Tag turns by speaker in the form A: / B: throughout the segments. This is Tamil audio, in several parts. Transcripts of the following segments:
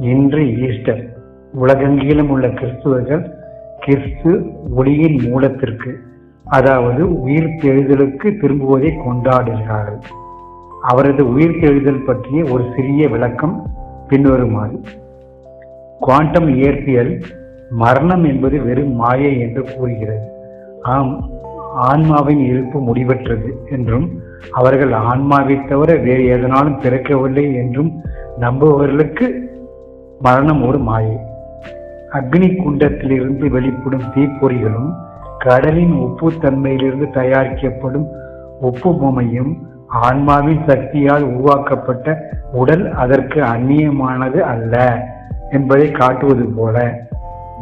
A: இன்று ஈஸ்டர். உலகெங்கிலும் உள்ள கிறிஸ்துவர்கள் கிறிஸ்து ஒளியின் மூலத்திற்கு அதாவது உயிர் தெழுதலுக்கு திரும்புவதை கொண்டாடுகிறார்கள். அவரது உயிர் தெழுதல் பற்றிய ஒரு சிறிய விளக்கம் பின்வருமாறு. குவாண்டம் இயற்பியல் மரணம் என்பது வெறும் மாயை என்று கூறுகிறது. ஆம் ஆன்மாவின் இருப்பு முடிவற்றது என்றும் அவர்கள் ஆன்மாவை தவிர வேறு எதனாலும் பிறக்கவில்லை என்றும் நம்புபவர்களுக்கு மரணம் ஒரு மாயை. அக்னி குண்டத்திலிருந்து வெளிப்படும் தீப்பொறிகளும் கடலின் உப்பு தன்மையிலிருந்து தயாரிக்கப்படும் உப்பு பொம்மையும் ஆன்மாவின் சக்தியால் உருவாக்கப்பட்ட உடல் அதற்கு அந்நியமானது அல்ல என்பதை காட்டுவது போல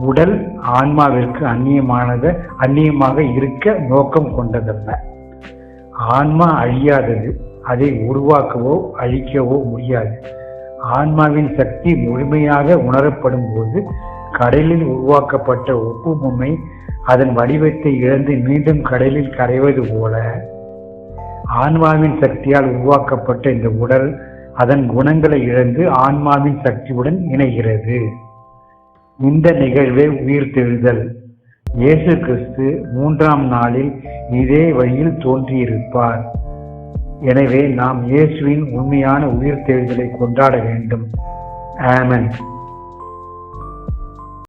A: உடல் ஆன்மாவிற்கு அந்நியமானது அந்நியமாக இருக்க நோக்கம் கொண்டதல்ல. ஆன்மா அழியாதது அதை உருவாக்கவோ அழிக்கவோ முடியாது. ஆன்மாவின் சக்தி முழுமையாக உணரப்படும் போது கடலில் உருவாக்கப்பட்ட உப்பு பொம்மை அதன் வடிவத்தை இழந்து மீண்டும் கடலில் கரைவது போல. ஆன்மாவின் சக்தியால் உருவாக்கப்பட்ட இந்த உடல் அதன் குணங்களை இழந்து ஆன்மாவின் சக்தியுடன் இணைகிறது. இந்த நிகழ்வே உயிர் தெழுதல். இயேசு கிறிஸ்து மூன்றாம் நாளில் இதே வழியில் தோன்றியிருப்பார். எனவே நாம் இயேசுவின் உண்மையான உயிர் தெழுதலை கொண்டாட வேண்டும். ஆமன்.